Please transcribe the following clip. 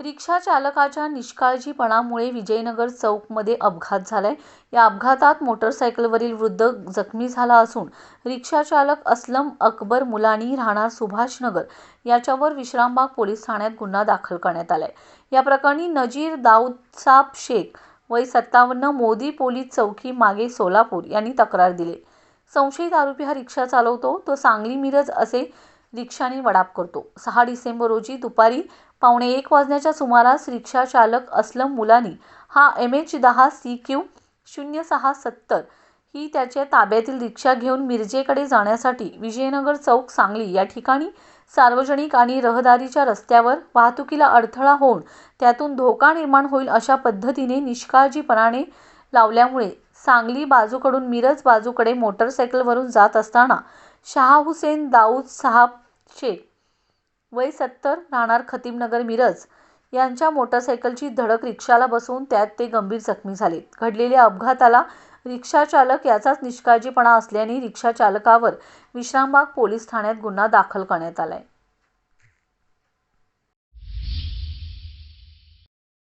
रिक्षा चालकाच्या निष्काळजीपणामुळे विजयनगर चौकमध्ये अपघात झालाय. या अपघातात मोटरसायकलवरील वृद्ध जखमी झाला असून रिक्षाचालक असलम अकबर मुलानी राहणार सुभाषनगर याच्यावर विश्रामबाग पोलीस ठाण्यात गुन्हा दाखल करण्यात आलाय. या प्रकरणी नजीर दाऊदसाब शेख वय सत्तावन्न मोदी पोलीस चौकी मागे सोलापूर यांनी तक्रार दिली. संशयित आरोपी हा रिक्षा चालवतो. तो सांगली मिरज असे रिक्षाने वडाप करतो. सहा डिसेंबर रोजी दुपारी पावणे एक वाजण्याच्या सुमारास रिक्षा चालक असलम मुलानी हा एम एच दहा सी क्यू शून्य सहा सत्तर ही त्याच्या ताब्यातील रिक्षा घेऊन मिरजेकडे जाण्यासाठी विजयनगर चौक सांगली या ठिकाणी सार्वजनिक आणि रहदारीच्या रस्त्यावर वाहतुकीला अडथळा होऊन त्यातून धोका निर्माण होईल अशा पद्धतीने निष्काळजीपणाने लावल्यामुळे सांगली बाजूकडून मिरज बाजूकडे मोटरसायकलवरून जात असताना शहाहुसेन दाऊद साहब शेख वय सत्तर राहणार खतीमनगर मिरज. यांच्या मोटरसायकलची धडक रिक्षाला बसवून त्यात ते गंभीर जखमी झाले. घडलेल्या अपघाताला रिक्षाचालक याचाच निष्काळजीपणा असल्याने रिक्षा चालकावर विश्रामबाग पोलीस ठाण्यात गुन्हा दाखल करण्यात आलाय.